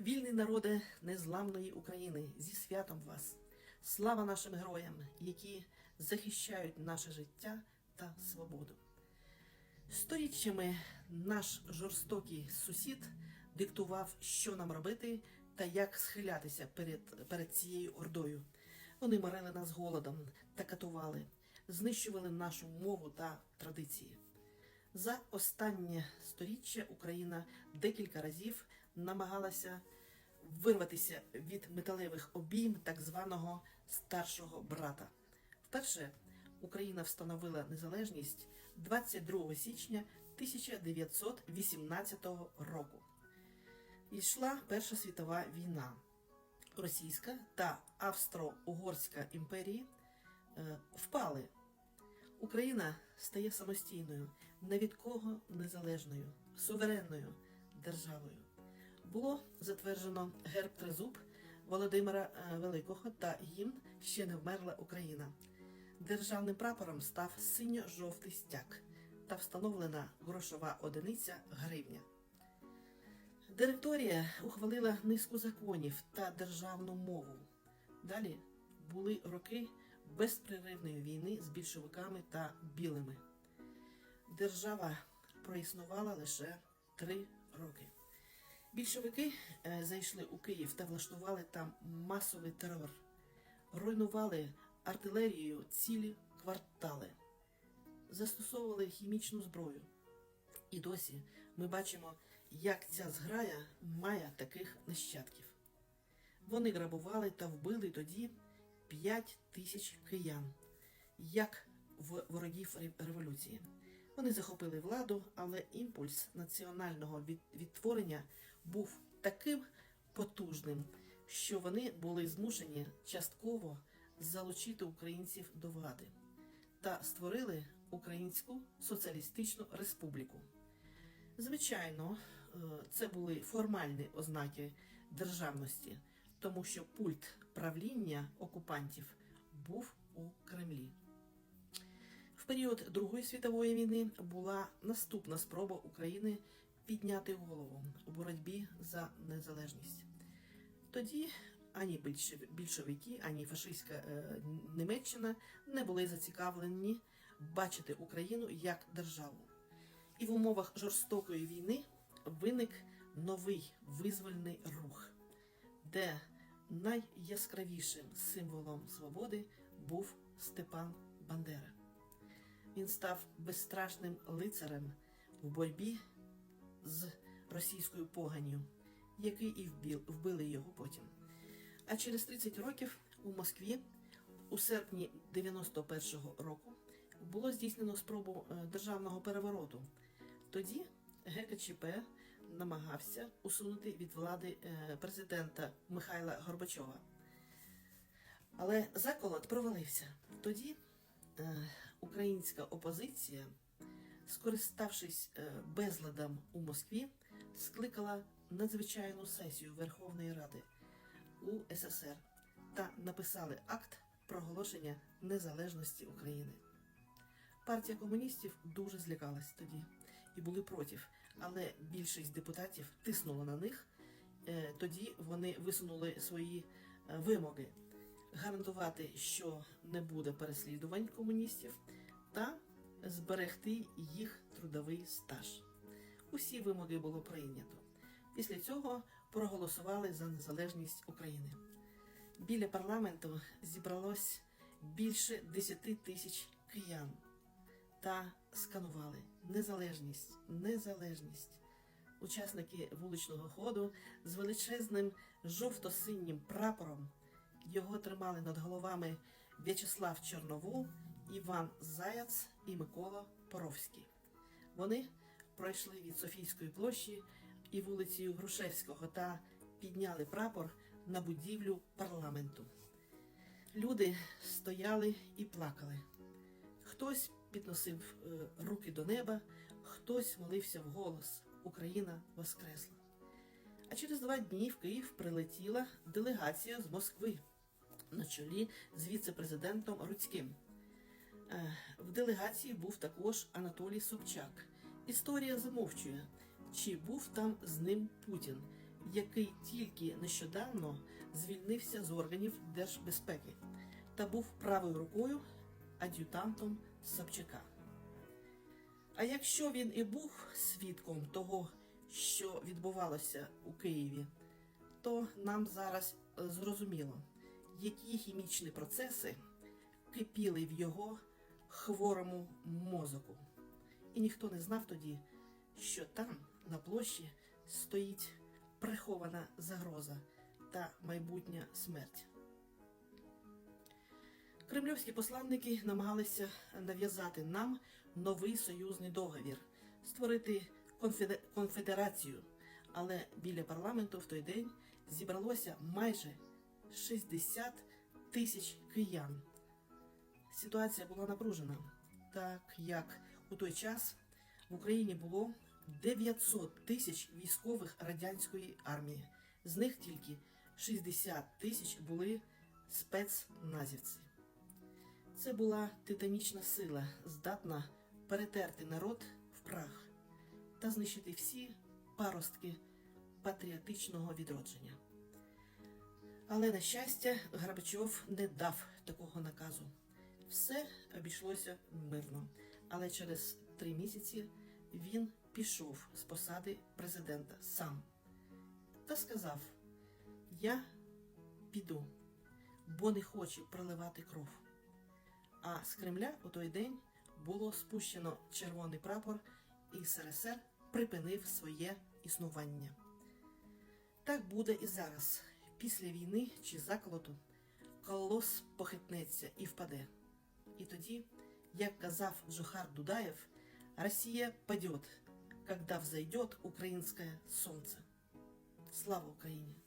Вільний народе незламної України, зі святом вас! Слава нашим героям, які захищають наше життя та свободу. Сторіччями наш жорстокий сусід диктував, що нам робити та як схилятися перед, перед цією ордою. Вони морили нас голодом та катували, знищували нашу мову та традиції. За останнє сторіччя Україна декілька разів намагалася вирватися від металевих обійм так званого старшого брата. Вперше Україна встановила незалежність 22 січня 1918 року. Йшла Перша світова війна. Російська та Австро-Угорська імперії е, впали. Україна стає самостійною, не від кого незалежною, суверенною державою. Було затверджено герб Тризуб Володимира е, Великого та гімн Ще не вмерла Україна. Державним прапором став синьо-жовтий стяг та встановлена грошова одиниця гривня. Директорія ухвалила низку законів та державну мову. Далі були роки безпреривної війни з більшовиками та білими. Держава проіснувала лише три роки. Більшовики е, зайшли у Київ та влаштували там масовий терор, руйнували артилерією цілі квартали, застосовували хімічну зброю. І досі ми бачимо, як ця зграя має таких нащадків. Вони грабували та вбили тоді 5 тисяч киян, як в ворогів революції. Вони захопили владу, але імпульс національного відтворення був таким потужним, що вони були змушені частково залучити українців до влади та створили Українську соціалістичну республіку. Звичайно, е, це були формальні ознаки державності, тому що пульт правління окупантів був у Кремлі. В період Другої світової війни була наступна спроба України підняти голову у боротьбі за незалежність. Тоді ані більшовики, ані фашистська е, Німеччина не були зацікавлені бачити Україну як державу. І в умовах жорстокої війни виник новий визвольний рух, де найяскравішим символом свободи був Степан Бандера. Він став безстрашним лицарем в боротьбі з російською поганню, який і вбили його потім. А через 30 років у Москві у серпні 91-го року було здійснено спробу е, державного перевороту. Тоді ГКЧП намагався усунути від влади е, президента Михайла Горбачова. Але заколот провалився. Тоді е, українська опозиція, скориставшись е, безладом у Москві, скликала надзвичайну сесію Верховної Ради у СССР та написали акт проголошення незалежності України. Партія комуністів дуже злякалась тоді і були проти, але більшість депутатів тиснула на них. Е, Тоді вони висунули свої е, вимоги гарантувати, що не буде переслідувань комуністів, та зберегти їх трудовий стаж. Усі вимоги було прийнято. Після цього проголосували за незалежність України. Біля парламенту зібралось більше 10 тисяч киян та сканували незалежність, незалежність. Учасники вуличного ходу з величезним жовто-синім прапором його тримали над головами В'ячеслав Чорновол, Іван Заяц і Микола Поровський. Вони пройшли від Софійської площі і вулицею Грушевського та підняли прапор на будівлю парламенту. Люди стояли і плакали. Хтось підносив е, руки до неба, хтось молився вголос Україна воскресла. А через два дні в Київ прилетіла делегація з Москви на чолі з віце-президентом Руцьким. Е, В делегації був також Анатолій Собчак. Історія замовчує, чи був там з ним Путін. який тільки нещодавно звільнився з органів держбезпеки та був правою рукою ад'ютантом Собчака. А якщо він і був свідком того, що відбувалося у Києві, то нам зараз е, зрозуміло, які хімічні процеси кипіли в його хворому мозоку. І ніхто не знав тоді, що там, на площі, стоїть прихована загроза та майбутня смерть. Кремлівські посланники намагалися нав'язати нам новий союзний договір, створити конфедерацію, але біля парламенту в той день зібралося майже 60 тисяч киян. Ситуація була напружена, так як у той час в Україні було 900 тисяч військових радянської армії. З них тільки 60 тисяч були спецназівці. Це була титанічна сила, здатна перетерти народ в прах та знищити всі паростки патріотичного відродження. Але, на щастя, Горбачов не дав такого наказу. Все обійшлося мирно. Але через три місяці він пішов з посади президента сам та сказав: Я піду, бо не хочу проливати кров. А з Кремля у той день було спущено червоний прапор, і СРСР припинив своє існування. Так буде і зараз. Після війни чи заколоту колос похитнеться і впаде. І тоді, як казав Жухар Дудаєв, Росія падет, когда взойдет українське сонце. Слава Україні!